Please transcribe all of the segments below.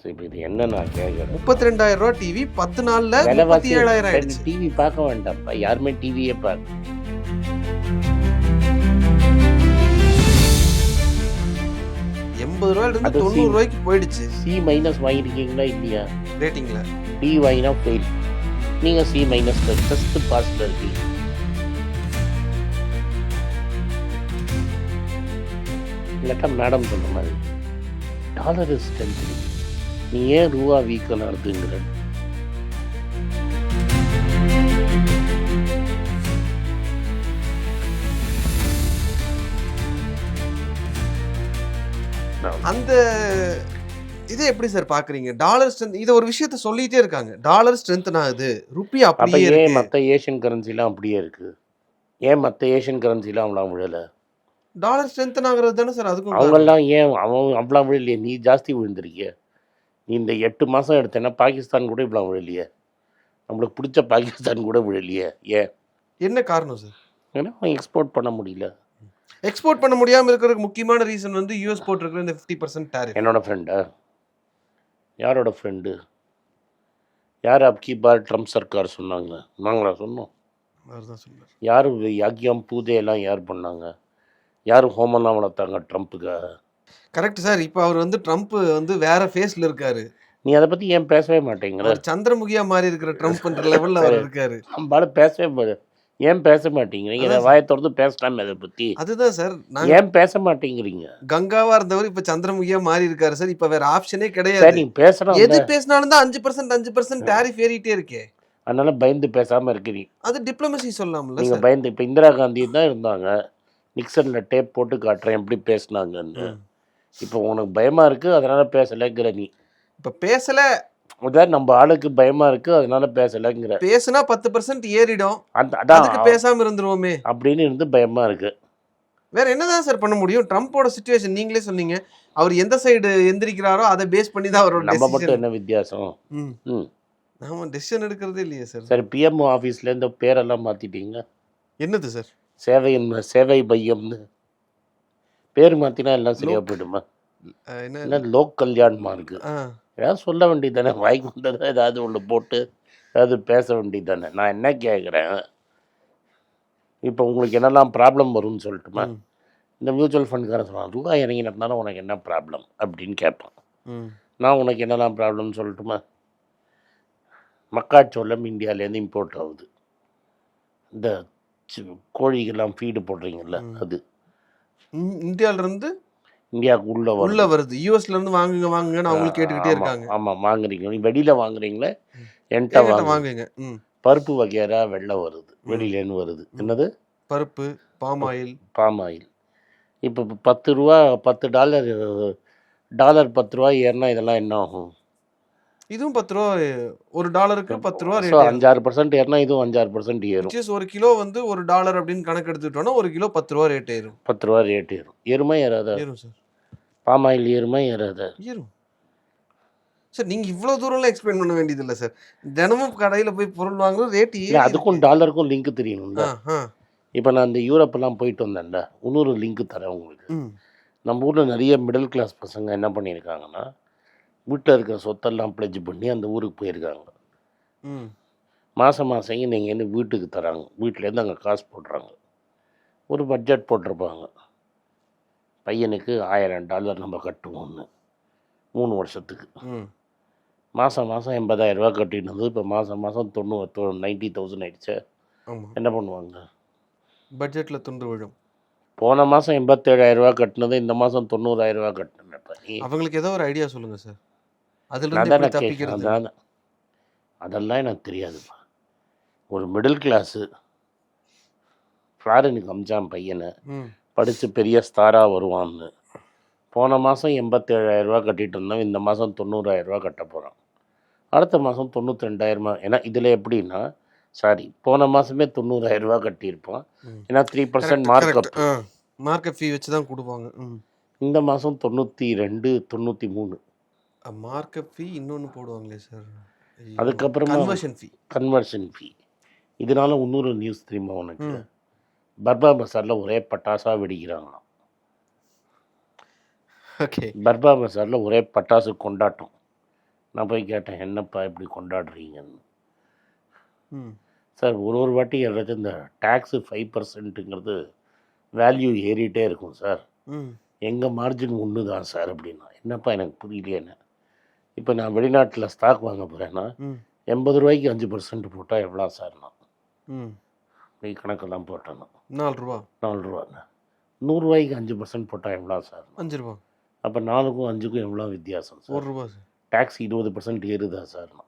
சரி இப்போ இது என்ன நான் கேட்குறேன். முப்பத்தி ரெண்டாயிரம் ரூபா டிவி பத்து நாள்ல முப்பத்தி ஏழாயிரம் ஆயிடுச்சு. டிவி பார்க்க வேண்டாம்ப்பா. யாருமே டிவியே பார்க்க எண்பது ரூபாயில இருந்து அது தொண்ணூறு ரூபாய்க்கு போயிடுச்சு. சி மைனஸ் வாங்கியிருக்கீங்களா இல்லையா? ரேட்டிங்ல டி வாங்கினா ஃபெயில் நீங்கள் சி மைனஸ் ஃபஸ்ட்டு பாஸில் இருக்கீங்க. இல்லாட்டா மேடம் சொல்ற மாதிரி. டாலர் ஸ்ட்ரென்த் நீ ஏன் ரூபா வீக்கம் நடத்துங்கிற அந்த இதை எப்படி சார் பாக்குறீங்க டாலர் ஸ்ட்ரென்த் இதை ஒரு விஷயத்த சொல்லிட்டே இருக்காங்க. டாலர் ஸ்ட்ரென்த் ஆகுது ருப்பி அப்போ அப்படியே ஏன் இருக்கு. மற்ற ஏஷியன் கரன்சிலாம் அப்படியே இருக்குது ஏன் மற்ற ஏஷியன் கரன்சிலாம் அவ்வளோ விழலை? டாலர் ஸ்ட்ரென்த் ஆகுறது தானே சார் அதுக்கும். அவங்கெல்லாம் ஏன் அவன் அவ்வளோ விழலையே? நீ ஜாஸ்தி விழுந்திருக்கிய. நீ இந்த எட்டு மாதம் எடுத்தேன்னா பாகிஸ்தான் கூட இவ்வளோ விழலையே. நம்மளுக்கு பிடிச்ச பாகிஸ்தான் கூட விழலையே. ஏன்? என்ன காரணம் சார் ஏன்னா அவன் எக்ஸ்போர்ட் பண்ண முடியல. எக்ஸ்போர்ட் பண்ண முடியாம இருக்கிறதுக்கு முக்கியமான ரீசன் வந்து யூஎஸ் போட்டிருக்கிற இந்த ஃபிஃப்டி பர்சன்ட் டேரிஃப் என்னோட ஃப்ரெண்டா யாரோட ஃப்ரெண்டு யார் அப்கி பார் ட்ரம்ப் சர்க்கார் சொன்னாங்க? நாங்களா சொன்னோம். யார் யாக்கியம் பூஜையெல்லாம் யார் பண்ணாங்க? யார் ஹோமெல்லாம் வளர்த்தாங்க ட்ரம்ப்புக்காக கரெக்ட் சார். இப்போ அவர் வந்து ட்ரம்ப் வந்து வேற ஃபேஸ்ல இருக்காரு. நீ அதை பற்றி ஏன் பேசவே மாட்டேங்கிற சந்திரமுகியா மாறி இருக்கிற ட்ரம்ப்ன்ற லெவல்ல அவர் இருக்காரு. நம்மளால பேசவே மாட்டே- ஏன் பேச மாட்டேங்கிறீங்க இதை வாயை திறந்து பேசலாமே அதை பற்றி அதுதான் சார். நாங்க ஏன் பேச மாட்டேங்கிறீங்க? கங்காவா இருந்தவர் இப்ப சந்திரமுகியா மாறி இருக்காரு சார். இப்ப வேற ஆப்ஷனே கிடையாது. நீ பேசலாம் எது பேசினாலும் தான் அஞ்சு பர்சன்ட் அஞ்சு பர்சன்ட் டேரிஃப் ஏறிட்டே இருக்கே. அதனால பயந்து பேசாம இருக்கிறீங்க. அது டிப்ளமசி சொல்லலாம்ல நீங்க பயந்து இப்போ இந்திரா காந்தி தான் இருந்தாங்க. நிக்சன்ல டேப் போட்டு காட்டுறேன் எப்படி பேசுனாங்கன்னு. இப்போ உனக்கு பயமா இருக்கு அதனால பேசலைங்கிற நீ. இப்ப பேசல. அதான் நம்ம ஆளுக்கு பயமா இருக்கு அதனால பேசலைங்கிற. பேசுனா பத்து பர்சன்ட் ஏறிடும். அந்த அதுக்கு பேசாம இருந்துருவோமே. அப்படின்னு இருந்து பயமா இருக்கு. வேற என்னதான் சார் பண்ண முடியும்? ட்ரம்ப்போட சுச்சுவேஷன் நீங்களே சொன்னீங்க. அவர் எந்த சைடு எந்திரிக்கிறாரோ அதை பேஸ் பண்ணி தான் அவரோட நம்ம மட்டும். என்ன வித்தியாசம்? நாம டெசிஷன் எடுக்கிறதே இல்லையே சார் சரி பிஎம்ஓ ஆஃபீஸ்ல இந்த பேரெல்லாம் மாத்திட்டீங்க. என்னது சார் சேவை சேவை பையம்னு பேர் மாத்தினா எல்லாம் சரியா போயிடுமா? என்ன? லோக் கல்யாண்மா இருக்கு ஆ, ஏதாவது சொல்ல வேண்டியதானே வாய்க்கு வந்ததை ஏதாவது ஒன்று போட்டு ஏதாவது பேச வேண்டியதானே நான் என்ன கேட்குறேன் இப்போ உங்களுக்கு என்னெல்லாம் ப்ராப்ளம் வரும்னு சொல்லட்டுமா. இந்த மியூச்சுவல் ஃபண்ட்காரன் சொல்லுவான் ரூபா இறங்கினதுனால உனக்கு என்ன ப்ராப்ளம் அப்படின்னு கேட்பான். நான் உனக்கு என்னெல்லாம் ப்ராப்ளம்னு சொல்லட்டுமா? மக்காச்சோளம் இந்தியாவிலேருந்து இம்போர்ட் ஆகுது. இந்த கோழிக்கெல்லாம் ஃபீடு போடுறீங்கல்ல ம். அது. இந்- இந்தியால இருந்து இந்தியாவுக்கு உள்ள உள்ள வருது. யூஎஸ்ல இருந்து வாங்குங்க வாங்குங்கன்னு அவங்களுக்கு கேட்டுக்கிட்டே இருக்காங்க. ஆமாம் வாங்குறீங்க வெளியில வாங்குறீங்களே? என்கிட்ட என்கிட்ட வாங்க. வாங்குங்க. பருப்பு வகையறா வெள்ளை வருது. வெளியிலேருந்து வருது. என்னது? பருப்பு பாம் ஆயில். Palm oil. இப்போ பத்து ரூபா பத்து டாலர் டாலர் பத்து ரூபா ஏறினா இதெல்லாம் என்ன ஆகும்? இதுவும் பத்து ரூபா ஒரு டாலருக்கு பத்து ரூபா ரேட் அஞ்சாறு பர்சன்ட் ஏறினா இதுவும் அஞ்சாறு பர்சன்ட் ஏறும். ஒரு கிலோ வந்து ஒரு டாலர் அப்படின்னு கணக்கு எடுத்துக்கிட்டோம்னா ஒரு கிலோ பத்து ரூபா ரேட் ஏறும். பத்து ரூபா ரேட் ஏறும். ஏறுமா ஏறாத? ஏறும் சார். பாம் ஆயில் ஏறுமா ஏறாத? ஏறும். சார் நீங்க இவ்வளவு தூரம்லாம் எக்ஸ்பிளைன் பண்ண வேண்டியது இல்ல சார். தினமும் கடையில போய் பொருள் வாங்குறது ரேட் இல்லை அதுக்கும் டாலருக்கும் லிங்க் தெரியணும்ல இப்போ நான் இந்த யூரோப்பெல்லாம் போயிட்டு வந்தேன்ல இன்னொரு லிங்க் தரேன் உங்களுக்கு. நம்ம ஊரில் நிறைய மிடில் கிளாஸ் பசங்க என்ன பண்ணியிருக்காங்கன்னா வீட்டில் இருக்கிற சொத்தெல்லாம் பிளெஜ் பண்ணி அந்த ஊருக்கு போயிருக்காங்க. மாதம் மாதம் நீங்கள் என்ன வீட்டுக்கு தராங்க. வீட்டிலேருந்து அங்கே காசு போடுறாங்க. ஒரு பட்ஜெட் போட்டிருப்பாங்க. பையனுக்கு ஆயிரம் டாலர் நம்ம கட்டுவோம்னு. மூணு வருஷத்துக்கு. மாதம் மாதம் எண்பதாயிரரூபா இருந்தது இப்போ மாதம் மாதம் தொண்ணூறு நைன்ட்டி தௌசண்ட் ஆயிடுச்சு. என்ன பண்ணுவாங்க? பட்ஜெட்ல துண்டு விழும். போன மாதம் எண்பத்தேழாயிரரூபா கட்டினது. இந்த மாதம் தொண்ணூறாயிரரூபா கட்டினேன்ப்பா நீ. அவங்களுக்கு ஏதோ ஒரு ஐடியா சொல்லுங்க சார் அதுல நான் இருந்து தானே எப்படி கேட்குறேன். தப்பிக்கிறது? அதான் அதெல்லாம் எனக்கு தெரியாதுப்பா. ஒரு மிடில் கிளாஸு ஃபாரினுக்கு அமிச்சான் பையனை. படித்து பெரிய ஸ்டாராக வருவான்னு. போன மாதம் எண்பத்தேழாயிரரூபா கட்டிட்டு இருந்தோம் இந்த மாதம் தொண்ணூறாயிரரூபா கட்ட போகிறான் அடுத்த மாதம் தொண்ணூற்றி ரெண்டாயிரமா ஏன்னா இதில் எப்படின்னா சாரி போன மாதமே தொண்ணூறாயிரரூபா கட்டியிருப்பான். ம். ஏன்னா three percent Correct, mark correct. ஆ மார்க்கெட் ஃபீ வச்சு தான் கொடுப்பாங்க இந்த மாதம் தொண்ணூற்றி ரெண்டு தொண்ணூற்றி மூணு. மார்க்கெட் ஃபீ இன்னொன்னு போடுவாங்களே சார். அதுக்கப்புறமா- கன்வர்ஷன் ஃபீ கன்வர்ஷன் ஃபீ இதனால இன்னொரு நியூஸ் தெரியுமா உனக்கு. பர்பா பசாரில் ஒரே பட்டாசா வெடிக்கிறாங்களாம். ஓகே. பர்பா பசாரில் ஒரே பட்டாசு கொண்டாட்டம். நான் போய் கேட்டேன் என்னப்பா இப்படி கொண்டாடுறீங்கன்னு? சார் ஒரு ஒரு வாட்டி ஏதாவது இந்த டேக்ஸு ஃபைவ் பர்சன்ட்டுங்கிறது வேல்யூ ஏறிட்டே இருக்கும் சார். எங்கள் மார்ஜின் ஒன்று தான் சார் அப்படின்னா. என்னப்பா எனக்கு புரியலையேன்னு. இப்போ நான் வெளிநாட்டில் ஸ்டாக் வாங்க போகிறேன்னா எண்பது ரூபாய்க்கு அஞ்சு பர்சன்ட் போட்டால் எவ்வளோ சார்ண்ணா ம். நீ கணக்கெல்லாம் போட்டேன்னா. நாலு ரூபா. நாலு ரூபாண்ணா நூறுரூவாய்க்கு அஞ்சு பர்சன்ட் போட்டால் எவ்வளோ சார் அஞ்சு ரூபா. அப்போ நாலுக்கும் அஞ்சுக்கும் எவ்வளோ வித்தியாசம் ஒரு சார் ரூபா சார். டேக்ஸ் இருபது பர்சன்ட் ஏறுதா சார்ண்ணா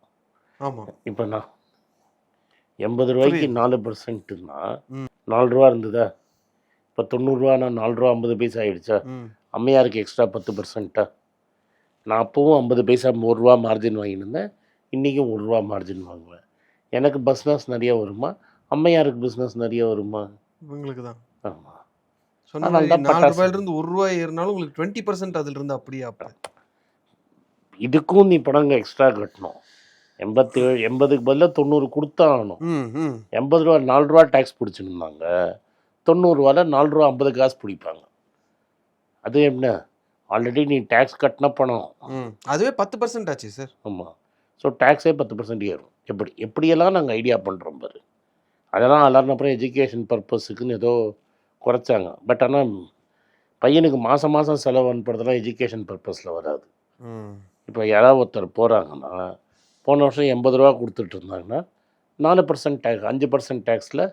ஆமாம் இப்போ நான் எண்பது ரூபாய்க்கு. நாலு பர்சன்ட்னா. நாலு ரூபா இருந்ததா? இப்போ தொண்ணூறுரூவானா நாலு ரூபா ஐம்பது பைசா ஆயிடுச்சா? அம்மையாருக்கு எக்ஸ்ட்ரா பத்து பர்சன்ட்டா நான் அப்போவும் ஐம்பது பைசா ஒரு ரூபா மார்ஜின் வாங்கியிருந்தேன் இன்றைக்கும் ஒரு ரூபா மார்ஜின் வாங்குவேன். எனக்கு பிஸ்னஸ் நிறைய வருமா? அம்மையாருக்கு பிஸ்னஸ் நிறைய வருமா? இவங்களுக்கு தான் ஆமாம் சொன்ன அதனால மாதிரி தான் நாலு பட்டாசு. ரூபாயில இருந்து ஒரு ரூபாய் ஏறினாலும் உங்களுக்கு டுவெண்ட்டி பர்சன்ட் அதுல இருந்து அப்படியே அப்ப இதுக்கும் நீ பணங்க எக்ஸ்ட்ரா கட்டணும். எண்பத்தி ஏழு எண்பதுக்கு பதிலாக தொண்ணூறு கொடுத்தாகணும் ம் ம். எண்பது ரூபா நாலு ரூபா டேக்ஸ் பிடிச்சிருந்தாங்க. தொண்ணூறுரூவாவில் நாலு ரூபா ஐம்பது காசு பிடிப்பாங்க. அது என்ன? ஆல்ரெடி நீ டேக்ஸ் கட்டின பணம். அதுவே பத்து பர்சன்ட் ஆச்சு சார் ஆமாம் ஸோ டேக்ஸே பத்து பர்சன்ட் ஏறும். எப்படி எப்படியெல்லாம் நாங்கள் ஐடியா பண்ணுறோம் பாரு. அதெல்லாம் எல்லாரும் அப்புறம் எஜுகேஷன் பர்பஸுக்குன்னு ஏதோ குறைச்சாங்க. பட் ஆனால் பையனுக்கு மாதம் மாதம் செலவு அனுப்புறதெல்லாம் எஜுகேஷன் பர்பஸில் வராது. இப்போ யாராவது ஒருத்தர் போகிறாங்கன்னா போன வருஷம் எண்பது ரூபா கொடுத்துட்டு இருந்தாங்கன்னா நாலு பர்சன்ட் டேக்ஸ் அஞ்சு பர்சன்ட் டேக்ஸில்.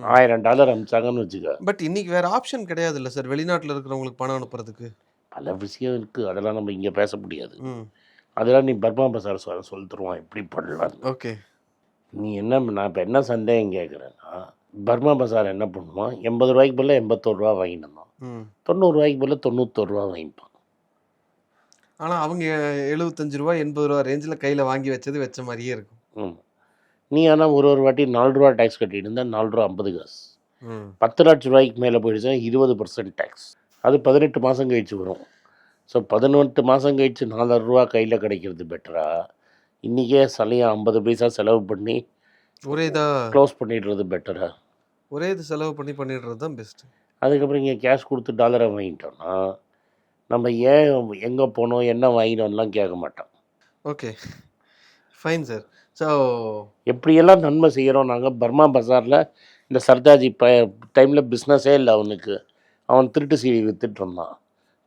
ஆயிரம் டாலர் அனுப்பிச்சாங்கன்னு வச்சுக்க. பட் இன்னைக்கு வேற ஆப்ஷன் கிடையாது இல்ல சார் வெளிநாட்டுல இருக்கிறவங்களுக்கு பணம் அனுப்புறதுக்கு. பல விஷயம் இருக்குது அதெல்லாம் நம்ம இங்கே பேச முடியாது. அதெல்லாம் நீ பர்மா பசார் சொல்ல சொல்லி தருவான். எப்படி பண்ணலாம். ஓகே நீ என்ன நான் இப்போ என்ன சந்தேகம் கேட்குறேன்னா பர்மா பசார் என்ன பண்ணுவான்? எண்பது ரூபாய்க்கு பதில் எண்பத்தோரு ரூபா ம். தொண்ணூறுரூவாய்க்கு பதில் தொண்ணூத்தோரு ரூபா வாங்கிப்பான். ஆனா அவங்க எழுபத்தஞ்சு ரூபா எண்பது ரூபா ரேஞ்சில் கையில வாங்கி வச்சது வச்ச மாதிரியே இருக்கும். ம். நீ ஆனால் ஒரு ஒரு வாட்டி நாலு ரூபா டேக்ஸ் கட்டிட்டு இருந்தா நாலு ரூபா ஐம்பது காசு. பத்து லட்ச ரூபாய்க்கு மேலே போயிடுச்சுன்னா இருபது பர்சன்ட் டேக்ஸ் அது பதினெட்டு மாதம் கழிச்சு வரும். ஸோ பதினெட்டு மாதம் கழிச்சு நாலாயிரம் ரூபா கையில் கிடைக்கிறது பெட்டரா இன்றைக்கே சலையாக ஐம்பது பைசா செலவு பண்ணி ஒரே இதா க்ளோஸ் பண்ணிடுறது பெட்டரா ஒரே இது செலவு பண்ணி பண்ணிடுறது தான் பெஸ்ட் அதுக்கப்புறம் இங்கே கேஷ் கொடுத்து டாலரை வாங்கிட்டோம்னா நம்ம ஏன் எங்கே போனோம் என்ன வாங்கினோம்லாம் கேட்க மாட்டோம். ஓகே ஃபைன் சார் ஸோ எப்படியெல்லாம் நன்மை செய்கிறோம் நாங்கள் பர்மா பஜாரில் இந்த சர்தாஜி ப டைமில் பிஸ்னஸே இல்லை அவனுக்கு. அவன் திருட்டு சீடி வித்துட்டு இருந்தான்.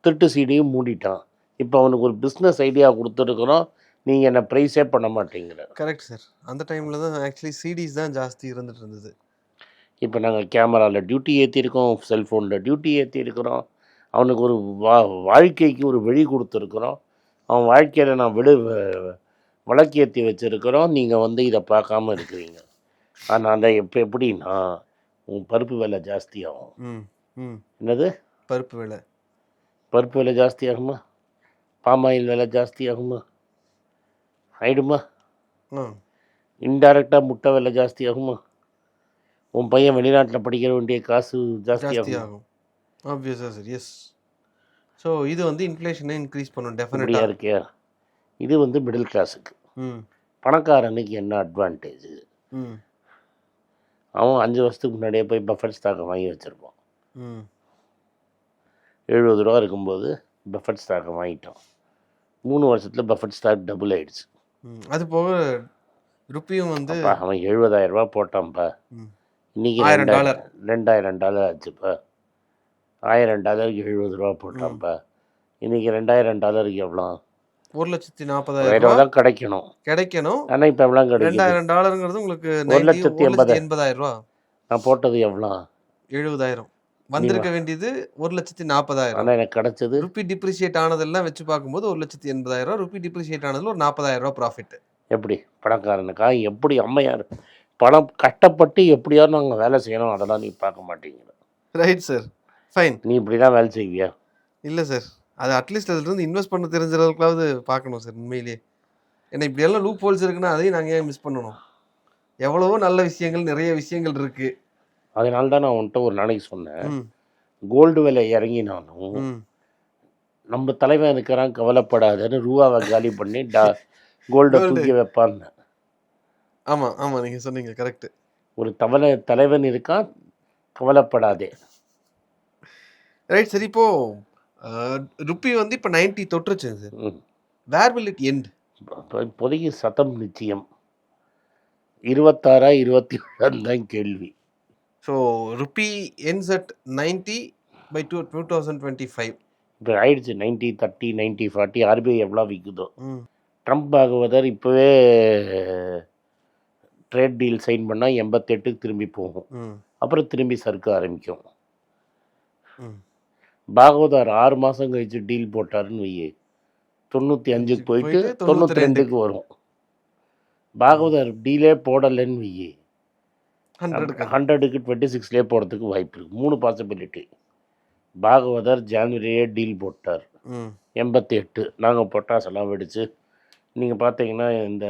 திருட்டு சீடியும் மூடிட்டான். இப்போ அவனுக்கு ஒரு பிஸ்னஸ் ஐடியா கொடுத்துருக்குறோம். நீங்கள் என்ன ப்ரைஸே பண்ண மாட்டேங்கிற. கரெக்ட் சார் அந்த டைமில் தான் ஆக்சுவலி சிடிஸ் தான் ஜாஸ்தி இருந்துட்டு இருந்தது. இப்போ நாங்கள் கேமராவில் டியூட்டி ஏற்றிருக்கோம் செல்ஃபோனில் டியூட்டி ஏற்றிருக்கிறோம் அவனுக்கு ஒரு வா வாழ்க்கைக்கு ஒரு வழி கொடுத்துருக்குறோம். அவன் வாழ்க்கையில் நான் விடு வழக்கேற்றி வச்சுருக்கிறோம். நீங்கள் வந்து இதை பார்க்காம இருக்கிறீங்க. ஆனால் அந்த எப்போ எப்படின்னா உன் பருப்பு விலை ஜாஸ்தியாகும். ம் ம். என்னது? பருப்பு விலை. பருப்பு விலை ஜாஸ்தி ஆகுமா பாமாயில் விலை ஜாஸ்தி ஆகுமா ஆயிடுமா இன்டைரக்டாக முட்டை விலை ஜாஸ்தி ஆகுமா உன் பையன் வெளிநாட்டில் படிக்கிற வேண்டிய காசு ஜாஸ்தி ஜாஸ்தி ஆகுமா ஆகும் ஆப்வியஸாக சார் எஸ் ஸோ இது வந்து இன்ஃப்ளேஷனை இன்க்ரீஸ் பண்ணும் டெஃபினட்டாக இருக்கியா? இது வந்து மிடில் கிளாஸுக்கு பணக்காரனுக்கு என்ன அட்வான்டேஜ் அவன் அஞ்சு வருஷத்துக்கு முன்னாடியே போய் பஃபட் ஸ்டாக்கை வாங்கி வச்சுருப்பான். எழுபது ரூபா இருக்கும்போது பஃபட் ஸ்டாக்கை வாங்கிட்டான். மூணு வருஷத்தில் பஃபட் ஸ்டாக் டபுள் ஆயிடுச்சு. அது போக ருப்பியும் வந்து அவன் எழுபதாயிரம் ரூபா போட்டான்ப்பா. இன்னைக்கு ரெண்டாயிரம் ரெண்டாயிரம் டாலர் ஆச்சுப்பா. ஆயிரம் டாலருக்கு எழுபது ரூபா போட்டான்ப்பா. இன்னைக்கு ரெண்டாயிரம் டாலருக்கு எவ்வளோ? ஒரு லட்சத்தி நாற்பதாயிரம் கிடைக்கணும். கிடைக்கணும். ஆனால் இப்போ எவ்வளோ கிடைக்குது? ரெண்டாயிரம் டாலருங்கிறது உங்களுக்கு ஒரு 90 லட்சத்தி எண்பது. எண்பதாயிரம். ரூபா. நான் போட்டது எவ்வளோ? எழுபதாயிரம். வந்திருக்க வேண்டியது ஒரு லட்சத்தி நாற்பதாயிரம் ஆனால் எனக்கு கிடைச்சது ருப்பி டிப்ரிஷியேட் ஆனதெல்லாம் வச்சு பார்க்கும்போது ஒரு லட்சத்தி எண்பதாயிரம் ரூபா ருப்பி டிப்ரிஷியேட் ஆனதுல ஒரு நாற்பதாயிரம் ரூபா ப்ராஃபிட் எப்படி? பணக்காரனுக்கா? எப்படி அம்மையார் பணம் கஷ்டப்பட்டு எப்படியாவது நாங்கள் வேலை செய்யணும் அதெல்லாம் நீ பார்க்க மாட்டேங்கிற. ரைட் சார் ஃபைன் நீ இப்படி தான் வேலை செய்வியா? இல்லை சார் அது அட்லீஸ்ட் அதுலேருந்து இன்வெஸ்ட் பண்ண தெரிஞ்ச அளவுக்காவது பார்க்கணும் சார் உண்மையிலேயே ஏன்னா இப்படியெல்லாம் லூப் ஹோல்ஸ் இருக்குன்னா அதையும் நாங்கள் ஏன் மிஸ் பண்ணணும்? எவ்வளவோ நல்ல விஷயங்கள் நிறைய விஷயங்கள் இருக்கு. அதனால தான் நான் உன்கிட்ட ஒரு நாளைக்கு சொன்னேன். கோல்டு விலை இறங்கினாலும் நம்ம தலைவன் இருக்கிறான் கவலைப்படாதன்னு ரூபாவை காலி பண்ணி டா கோல்டை. தூக்கி வைப்பான்னு. ஆமாம் ஆமாம் நீங்கள் சொன்னீங்க கரெக்ட் ஒரு தவளை தலைவன் இருக்கான் கவலைப்படாதே. ரைட் சரி இப்போ ருப்பி வந்து இப்போ ninety தொட்டுருச்சு sir where will it end இப்ப இப்போதைக்கு சதம் நிச்சயம். இருபத்தாறா இருபத்தி தான் கேள்வி. So rupee ends at ninety by two two thousand twenty five இப்போ ஆயிடுச்சு ninety thirty ninety forty RBI எவ்வளோ விற்குதோ ட்ரம்ப் பாகவதர் இப்போவே ட்ரேட் டீல் சைன் பண்ணால் எண்பத்தெட்டுக்கு திரும்பி போகும். அப்புறம் திரும்பி சறுக்க ஆரம்பிக்கும். பாகவதர் ஆறு மாதம் கழிச்சு டீல் போட்டாருன்னு வையே. தொண்ணூற்றி அஞ்சுக்கு போயிட்டு தொண்ணூற்றி ரெண்டுக்கு வரும். பாகவதர் டீலே போடலைன்னு வையே. ஹண்ட்ரடுக்கு ஹண்ட்ரடுக்கு டுவெண்ட்டி சிக்ஸ்லேயே போகிறதுக்கு வாய்ப்பு இருக்குது மூணு பாசிபிலிட்டி பாகவதர் ஜான்வரியே டீல் போட்டார். எண்பத்தி எட்டு. நாங்கள் பொட்டாஸ் எல்லாம் வெடிச்சு நீங்கள் பார்த்தீங்கன்னா இந்த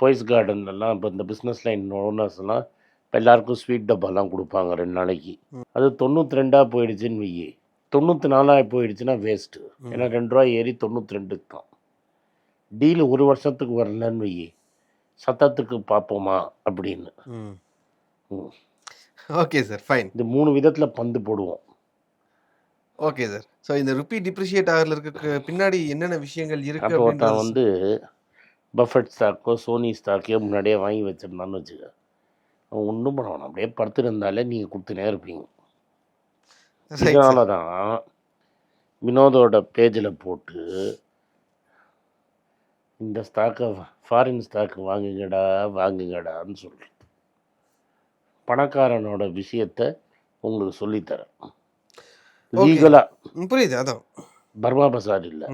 பொய்ஸ் கார்டன்லாம் இப்போ இந்த பிஸ்னஸ் லைன் ஓனர்ஸ்லாம் இப்போ எல்லாருக்கும் ஸ்வீட் டப்பாலாம் கொடுப்பாங்க ரெண்டு நாளைக்கு. அது தொண்ணூற்றி ரெண்டாக போயிடுச்சுன்னு வையே. தொண்ணூற்றி நாலாக போயிடுச்சுன்னா வேஸ்ட்டு ஏன்னா ரெண்டு ரூபா ஏறி தொண்ணூற்றி ரெண்டுக்கு தான். டீல் ஒரு வருஷத்துக்கு வரலன்னு வையே. சத்தத்துக்கு பார்ப்போமா அப்படின்னு. Okay sir fine. இது மூணு விதத்தில் பந்து போடுவோம். Okay sir. ஸோ இந்த ருபி டிப்ரிஷியேட் ஆகிறதுல இருக்க பின்னாடி என்னென்ன விஷயங்கள் இருக்கு ஒருத்தன் வந்து பஃபட் ஸ்டாக்கோ சோனி ஸ்டாக்கையோ முன்னாடியே வாங்கி வச்சிருந்தான்னு வச்சுக்க. அவன் ஒன்றும் பண்ண வேணாம் அப்படியே படுத்துருந்தாலே நீங்கள் கொடுத்துனே இருப்பீங்க. இதனால தான் வினோதோட பேஜில் போட்டு இந்த ஸ்டாக்கை ஃபாரின் ஸ்டாக் வாங்குங்கடா வாங்குங்கடான்னு சொல்கிறேன் பணக்காரனோட விஷயத்த உங்களுக்கு சொல்லித்தரேன். லீகலாக புரியுது அதான். பர்மா பசார் இல்லை.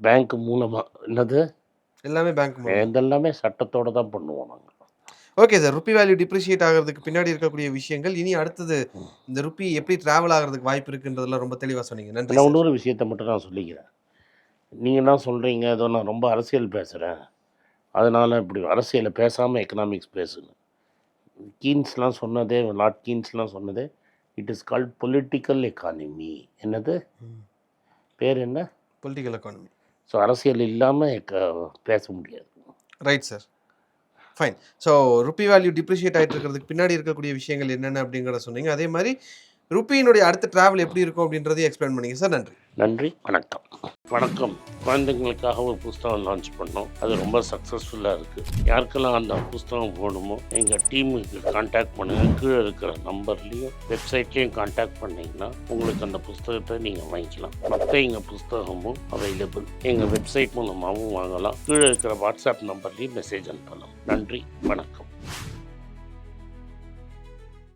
பேங்க் மூலமாக என்னது? எல்லாமே பேங்க் இதெல்லாமே சட்டத்தோட தான் பண்ணுவோம் நாங்கள் okay sir rupee value depreciate ஆகிறதுக்கு பின்னாடி இருக்கக்கூடிய விஷயங்கள். இனி அடுத்தது இந்த ருப்பி எப்படி டிராவல் ஆகிறதுக்கு வாய்ப்பு இருக்குன்றதெல்லாம் ரொம்ப தெளிவாக சொன்னீங்க. நன்றி நான். இன்னொரு விஷயத்தை மட்டும் நான் சொல்லிக்கிறேன். நீங்கள் என்ன சொல்கிறீங்க ஏதோ நான் ரொம்ப அரசியல் பேசுகிறேன் அதனால் இப்படி அரசியலை பேசாமல் எக்கனாமிக்ஸ் பேசுங்க. கீன்ஸ்லாம் சொன்னதே லார்ட் கீன்ஸ்லாம் சொன்னதே it is called political economy என்னது. பேர் என்ன? பொலிட்டிக்கல் எக்கானமி ஸோ அரசியல் இல்லாமல் பேச முடியாது. Right sir fine so rupee value depreciate ஆகிட்டு இருக்கிறதுக்கு பின்னாடி இருக்கக்கூடிய விஷயங்கள் என்னென்ன அப்படிங்கிறத சொன்னீங்க. அதே மாதிரி ருப்பியினுடைய அடுத்த டிராவல் எப்படி இருக்கும் அப்படின்றதையும் எக்ஸ்பிளைன் பண்ணிங்க. சார் நன்றி. நன்றி வணக்கம். வணக்கம். குழந்தைங்களுக்காக ஒரு புஸ்தகம் லான்ச் பண்ணோம். அது ரொம்ப சக்ஸஸ்ஃபுல்லாக இருக்குது யாருக்கெல்லாம் அந்த புஸ்தகம் போகணுமோ எங்கள் டீமுக்கு காண்டாக்ட் பண்ணுங்கள் கீழே இருக்கிற நம்பர்லேயும் வெப்சைட்லேயும் காண்டாக்ட் பண்ணிங்கன்னா உங்களுக்கு அந்த புஸ்தகத்தை நீங்கள் வாங்கிக்கலாம். மற்ற எங்கள் புஸ்தகமும் அவைலபிள் எங்கள் வெப்சைட் மூலமாகவும் வாங்கலாம். கீழே இருக்கிற வாட்ஸ்அப் நம்பர்லேயும் மெசேஜ் அனுப்பலாம். நன்றி வணக்கம்.